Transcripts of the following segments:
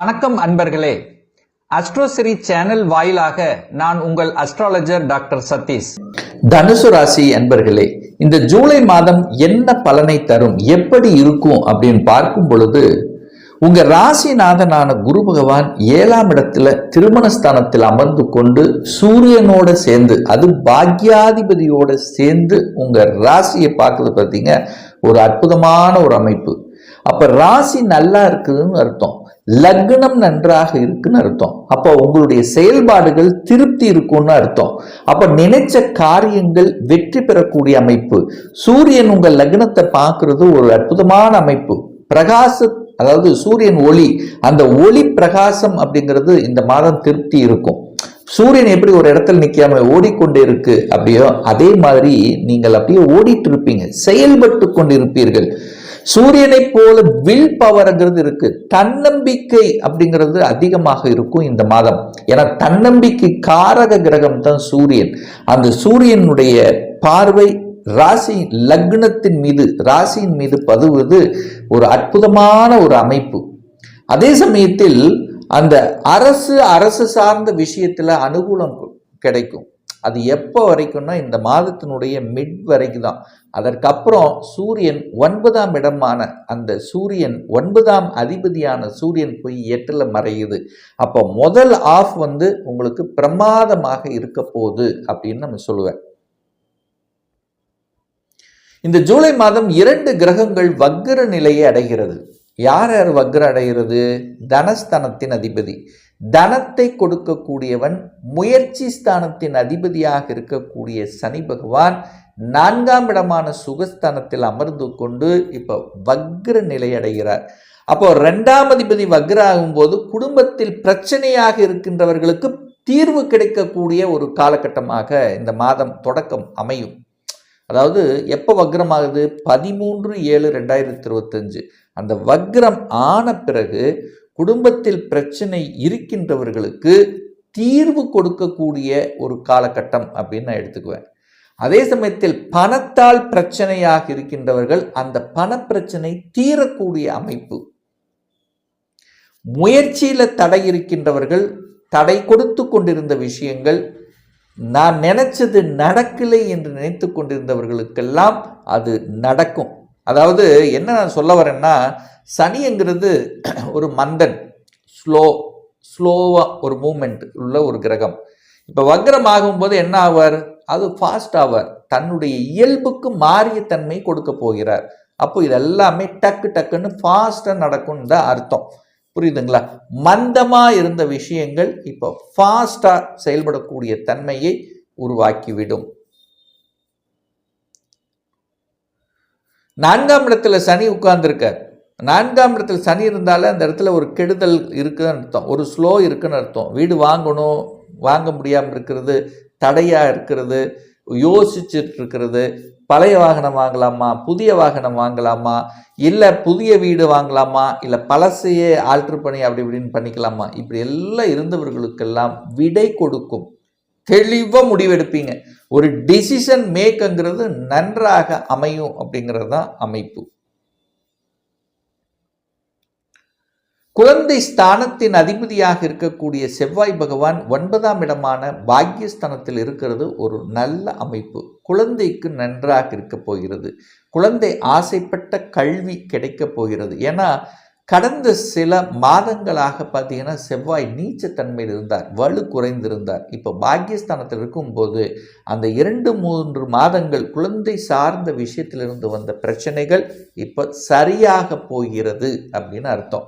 வணக்கம் அன்பர்களே. அஸ்ட்ரோசிரி சேனல் வாயிலாக நான் உங்கள் அஸ்ட்ராலஜர் டாக்டர் சதீஷ். தனுசு ராசி அன்பர்களே இந்த ஜூலை மாதம் என்ன பலனை தரும் எப்படி இருக்கும் அப்படின்னு பார்க்கும் பொழுது உங்க ராசிநாதனான குரு பகவான் ஏழாம் இடத்துல திருமணஸ்தானத்தில் அமர்ந்து கொண்டு சூரியனோட சேர்ந்து அது பாக்யாதிபதியோட சேர்ந்து உங்க ராசியை பார்க்கறது பார்த்தீங்க ஒரு அற்புதமான ஒரு அமைப்பு. அப்ப ராசி நல்லா இருக்குதுன்னு அர்த்தம். லக்னம் நன்றாக இருக்குன்னு அர்த்தம். அப்போ உங்களுடைய செயல்பாடுகள் திருப்தி இருக்கும்னு அர்த்தம். அப்ப நினைச்ச காரியங்கள் வெற்றி பெறக்கூடிய அமைப்பு. சூரியன் உங்கள் லக்னத்தை பார்க்கறது ஒரு அற்புதமான அமைப்பு. பிரகாச அதாவது சூரியன் ஒளி அந்த ஒளி பிரகாசம் அப்படிங்கிறது இந்த மாதம் திருப்தி இருக்கும். சூரியன் எப்படி ஒரு இடத்துல நிற்காம ஓடிக்கொண்டே இருக்கு அப்படியோ அதே மாதிரி நீங்கள் அப்படியே ஓடிட்டு இருப்பீங்க. செயல்பட்டு கொண்டிருப்பீர்கள். சூரியனை போல வில் பவர்ங்கிறது இருக்கு. தன்னம்பிக்கை அப்படிங்கிறது அதிகமாக இருக்கும் இந்த மாதம். ஏன்னா தன்னம்பிக்கை காரக கிரகம் தான் சூரியன். அந்த சூரியனுடைய பார்வை ராசி லக்னத்தின் மீது ராசியின் மீது பதுவது ஒரு அற்புதமான ஒரு அமைப்பு. அதே சமயத்தில் அந்த அரசு அரசு சார்ந்த விஷயத்துல அனுகூலம் கிடைக்கும். அது எப்போ வரைக்கும்னா இந்த மாதத்தினுடைய மிட் வரைக்கும் தான் அதற்கப்புறம் சூரியன் ஒன்பதாம் இடமான அந்த சூரியன் ஒன்பதாம் அதிபதியான சூரியன் போய் எட்டில் மறையுது. அப்போ முதல் ஆஃப் வந்து உங்களுக்கு பிரமாதமாக இருக்க போகுது அப்படின்னு நம்ம சொல்லுவேன். இந்த ஜூலை மாதம் இரண்டு கிரகங்கள் வக்ர நிலையை அடைகிறது. யார் யார் வக்ர அடைகிறது? தனஸ்தனத்தின் அதிபதி. தனத்தை கொடுக்கக்கூடியவன் முயற்சி ஸ்தானத்தின் அதிபதியாக இருக்கக்கூடிய சனி பகவான் நான்காம் இடமான சுகஸ்தானத்தில் அமர்ந்து கொண்டு இப்போ வக்ர நிலையடைகிறார் அப்போ ரெண்டாம் அதிபதி வக்ர ஆகும்போது குடும்பத்தில் பிரச்சனையாக இருக்கின்றவர்களுக்கு தீர்வு கிடைக்கக்கூடிய ஒரு காலகட்டமாக இந்த மாதம் தொடக்கம் அமையும். அதாவது எப்போ வக்ரமாகுது? பதிமூன்று ஏழு ரெண்டாயிரத்தி இருபத்தஞ்சு. அந்த வக்ரம் ஆன பிறகு குடும்பத்தில் பிரச்சனை இருக்கின்றவர்களுக்கு தீர்வு கொடுக்கக்கூடிய ஒரு காலகட்டம் அப்படின்னு நான் எடுத்துக்குவேன். அதே சமயத்தில் பணத்தால் பிரச்சனையாக இருக்கின்றவர்கள் அந்த பண பிரச்சனை தீரக்கூடிய அமைப்பு. முயற்சியில தடை இருக்கின்றவர்கள் தடை கொடுத்து கொண்டிருந்த விஷயங்கள் நான் நினைச்சது நடக்கலை என்று நினைத்து கொண்டிருந்தவர்களுக்கெல்லாம் அது நடக்கும். அதாவது என்ன நான் சொல்ல வரேன்னா சனிங்கிறது ஒரு மந்தன் ஸ்லோ ஸ்லோவாக ஒரு மூமெண்ட் உள்ள ஒரு கிரகம். இப்போ வக்ரம் ஆகும்போது என்ன ஆவார்? அது ஃபாஸ்ட் ஆவார். தன்னுடைய இயல்புக்கு மாறிய தன்மை கொடுக்க போகிறார். அப்போ இதெல்லாமே டக்கு டக்குன்னு ஃபாஸ்ட்டாக நடக்கும்னு தான் அர்த்தம். புரியுதுங்களா? மந்தமாக இருந்த விஷயங்கள் இப்போ ஃபாஸ்ட்டாக செயல்படக்கூடிய தன்மையை உருவாக்கிவிடும். நான்காம் இடத்துல சனி உட்கார்ந்துருக்கார். நான்காம் இடத்துல சனி இருந்தாலே அந்த இடத்துல ஒரு கெடுதல் இருக்குதுன்னு அர்த்தம். ஒரு ஸ்லோ இருக்குதுன்னு அர்த்தம். வீடு வாங்கணும் வாங்க முடியாமல் இருக்கிறது தடையாக இருக்கிறது யோசிச்சுட்டு இருக்கிறது. பழைய வாகனம் வாங்கலாமா? புதிய வாகனம் வாங்கலாமா? இல்லை புதிய வீடு வாங்கலாமா? இல்லை பழசையே ஆல்ட்ரு பண்ணி அப்படி இப்படின்னு பண்ணிக்கலாமா? இப்படி எல்லாம் இருந்தவர்களுக்கெல்லாம் விடை கொடுக்கும். தெளிவாக முடிவெடுப்பீங்க. ஒரு டிசிஷன் மேக்குங்கிறது நன்றாக அமையும் அப்படிங்கிறது தான் அமைப்பு. குழந்தை ஸ்தானத்தின் அதிபதியாக இருக்கக்கூடிய செவ்வாய் பகவான் ஒன்பதாம் இடமான பாக்கியஸ்தானத்தில் இருக்கிறது ஒரு நல்ல அமைப்பு. குழந்தைக்கு நன்றாக இருக்க போகிறது. குழந்தை ஆசைப்பட்ட கல்வி கிடைக்க போகிறது. ஏன்னா கடந்த சில மாதங்களாக பார்த்தீங்கன்னா செவ்வாய் நீச்சத்தன்மையில் இருந்தார் வலு குறைந்திருந்தார். இப்போ பாக்கியஸ்தானத்தில் இருக்கும்போது அந்த இரண்டு மூன்று மாதங்கள் குழந்தை சார்ந்த விஷயத்திலிருந்து வந்த பிரச்சனைகள் இப்போ சரியாக போகிறது அப்படின்னு அர்த்தம்.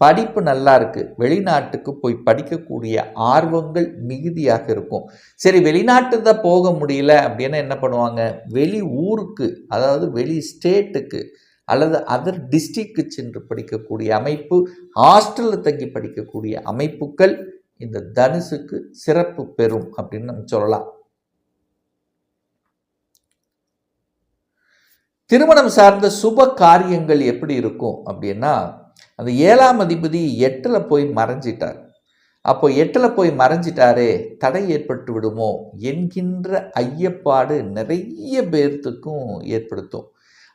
படிப்பு நல்லா இருக்கு. வெளிநாட்டுக்கு போய் படிக்கக்கூடிய ஆர்வங்கள் மிகுதியாக இருக்கும். சரி வெளிநாட்டு தான் போக முடியல அப்படின்னா என்ன பண்ணுவாங்க? வெளி ஊருக்கு அதாவது வெளி ஸ்டேட்டுக்கு அல்லது அதர் டிஸ்ட்ரிக்கு சென்று படிக்கக்கூடிய அமைப்பு ஹாஸ்டலில் தங்கி படிக்கக்கூடிய அமைப்புகள் இந்த தனுசுக்கு சிறப்பு பெறும் அப்படின்னு நம்ம சொல்லலாம். திருமணம் சார்ந்த சுப காரியங்கள் எப்படி இருக்கும் அப்படின்னா அந்த ஏழாம் அதிபதி எட்டில் போய் மறைஞ்சிட்டார். அப்போ எட்டில் போய் மறைஞ்சிட்டாரே தடை ஏற்பட்டு விடுமோ என்கின்ற ஐயப்பாடு நிறைய பேர்த்துக்கும் ஏற்படுத்தும்.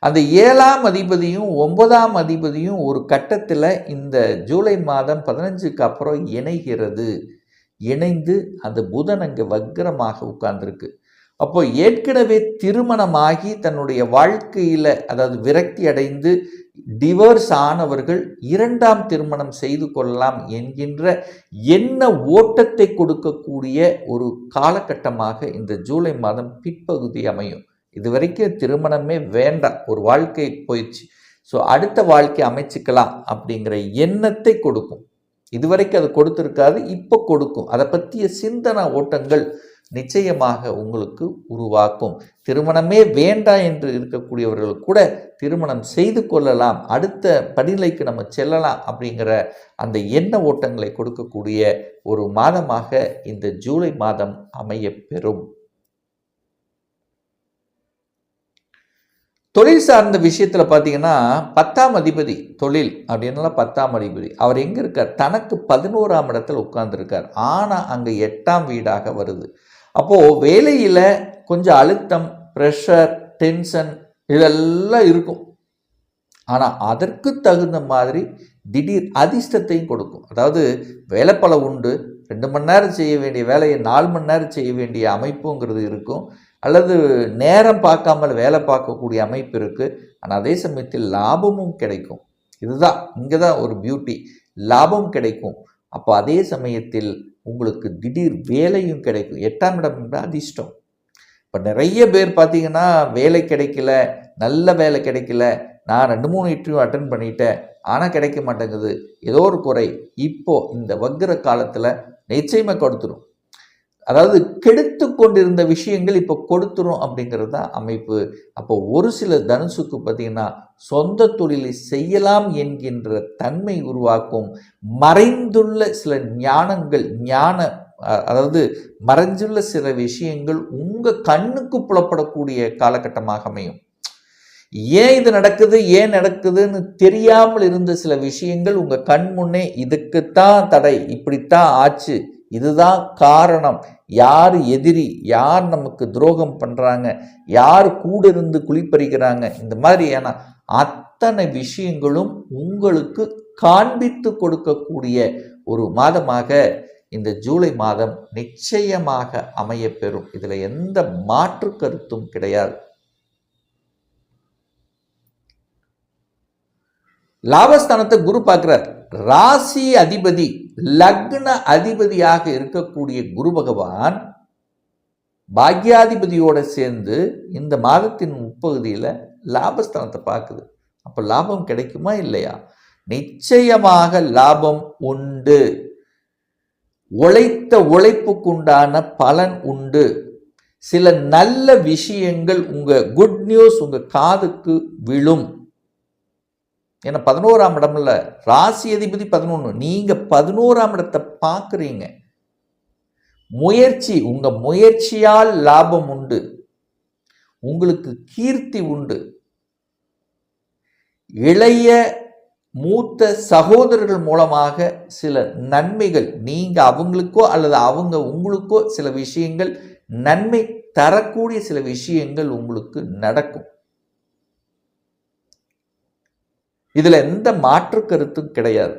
அந்த ஏழாம் அதிபதியும் ஒன்பதாம் அதிபதியும் ஒரு கட்டத்தில் இந்த ஜூலை மாதம் பதினஞ்சுக்கு அப்புறம் இணைகிறது. இணைந்து அந்த புதன் அங்கே வக்ரமாக உட்கார்ந்துருக்கு. அப்போ ஏற்கனவே திருமணமாகி தன்னுடைய வாழ்க்கையில் அதாவது விரக்தி அடைந்து டிவோர்ஸ் ஆனவர்கள் இரண்டாம் திருமணம் செய்து கொள்ளலாம் என்கின்ற என்ன ஓட்டத்தை கொடுக்கக்கூடிய ஒரு காலகட்டமாக இந்த ஜூலை மாதம் பிற்பகுதி அமையும். இது வரைக்கும் திருமணமே வேண்டாம். ஒரு வாழ்க்கை போயிடுச்சு. ஸோ அடுத்த வாழ்க்கை அமைச்சுக்கலாம் அப்படிங்கிற எண்ணத்தை கொடுக்கும். இதுவரைக்கும் அது கொடுத்துருக்காது இப்போ கொடுக்கும். அதை பற்றிய சிந்தனை ஓட்டங்கள் நிச்சயமாக உங்களுக்கு உருவாக்கும். திருமணமே வேண்டாம் என்று இருக்கக்கூடியவர்கள் கூட திருமணம் செய்து கொள்ளலாம். அடுத்த படிநிலைக்கு நம்ம செல்லலாம் அப்படிங்கிற அந்த எண்ண ஓட்டங்களை கொடுக்கக்கூடிய ஒரு மாதமாக இந்த ஜூலை மாதம் அமையப்பெறும் பெறும் தொழில் சார்ந்த விஷயத்தில் பார்த்தீங்கன்னா பத்தாம் அதிபதி தொழில் அப்படின்னா பத்தாம் அதிபதி. அவர் எங்கே இருக்கார்? தனக்கு பதினோராம் இடத்தில் உட்கார்ந்துருக்கார். ஆனால் அங்கே எட்டாம் வீடாக வருது. அப்போது வேலையில் கொஞ்சம் அழுத்தம் ப்ரெஷர் டென்ஷன் இதெல்லாம் இருக்கும். ஆனால் அதற்கு தகுந்த மாதிரி திடீர் அதிர்ஷ்டத்தையும் கொடுக்கும். அதாவது வேலைப்பள உண்டு. ரெண்டு மணி நேரம் செய்ய வேண்டிய வேலையை நாலு மணி நேரம் செய்ய வேண்டிய அமைப்புங்கிறது இருக்கும். அல்லது நேரம் பார்க்காமல் வேலை பார்க்கக்கூடிய அமைப்பு இருக்குது ஆனால் அதே சமயத்தில் லாபமும் கிடைக்கும். இதுதான் இங்கே தான் ஒரு பியூட்டி லாபம் கிடைக்கும். அப்போ அதே சமயத்தில் உங்களுக்கு திடீர் வேலையும் கிடைக்கும். எட்டாம் இடம் அதிர்ஷ்டம். இப்போ நிறைய பேர் பார்த்தீங்கன்னா வேலை கிடைக்கல நல்ல வேலை கிடைக்கல நான் ரெண்டு மூணு இன்டர்வியூ அட்டன் பண்ணிட்டேன் ஆனால் கிடைக்க மாட்டேங்குது. ஏதோ ஒரு குறை. இப்போது இந்த வக்கிர காலத்தில் நிச்சயமாக கொடுத்துரும். அதாவது கெடுத்து கொண்டிருந்த விஷயங்கள் இப்போ கொடுத்துரும் அப்படிங்கிறது தான் அமைப்பு. அப்போ ஒரு சில தனுசுக்கு பார்த்தீங்கன்னா சொந்த தொழிலை செய்யலாம் என்கின்ற தன்மை உருவாக்கும். மறைந்துள்ள சில ஞானங்கள் ஞான அதாவது மறைஞ்சுள்ள சில விஷயங்கள் உங்கள் கண்ணுக்கு புலப்படக்கூடிய காலகட்டமாக அமையும். ஏன் இது நடக்குது ஏன் நடக்குதுன்னு தெரியாமல் இருந்த சில விஷயங்கள் உங்கள் கண் முன்னே இதுக்குத்தான் தடை இப்படித்தான் ஆச்சு இதுதான் காரணம். யார் எதிரி யார் நமக்கு துரோகம் பண்ணுறாங்க யார் கூட இருந்து குளிப்பறிக்கிறாங்க இந்த மாதிரியான அத்தனை விஷயங்களும் உங்களுக்கு காண்பித்து கொடுக்கக்கூடிய ஒரு மாதமாக இந்த ஜூலை மாதம் நிச்சயமாக அமையப்பெறும். இதில் எந்த மாற்று கருத்தும் கிடையாது. லாபஸ்தானத்தை குரு பார்க்குறார். ராசி அதிபதி லக்ன அதிபதியாக இருக்கக்கூடிய குரு பகவான் பாக்யாதிபதியோடு சேர்ந்து இந்த மாதத்தின் முப்பகுதியில் லாபஸ்தானத்தை பார்க்குது. அப்போ லாபம் கிடைக்குமா இல்லையா? நிச்சயமாக லாபம் உண்டு. உழைத்த உழைப்புக்குண்டான பலன் உண்டு. சில நல்ல விஷயங்கள் உங்கள் குட் நியூஸ் உங்கள் காதுக்கு விழும். ஏன்னா பதினோராம் இடம்ல ராசி அதிபதி பதினொன்று நீங்கள் பதினோராம் இடத்தை பார்க்குறீங்க. முயற்சி உங்கள் முயற்சியால் லாபம் உண்டு. உங்களுக்கு கீர்த்தி உண்டு. இளைய மூத்த சகோதரர்கள் மூலமாக சில நன்மைகள் நீங்கள் அவங்களுக்கோ அல்லது அவங்க உங்களுக்கோ சில விஷயங்கள் நன்மை தரக்கூடிய சில விஷயங்கள் உங்களுக்கு நடக்கும். இதில் எந்த மாற்று கருத்தும் கிடையாது.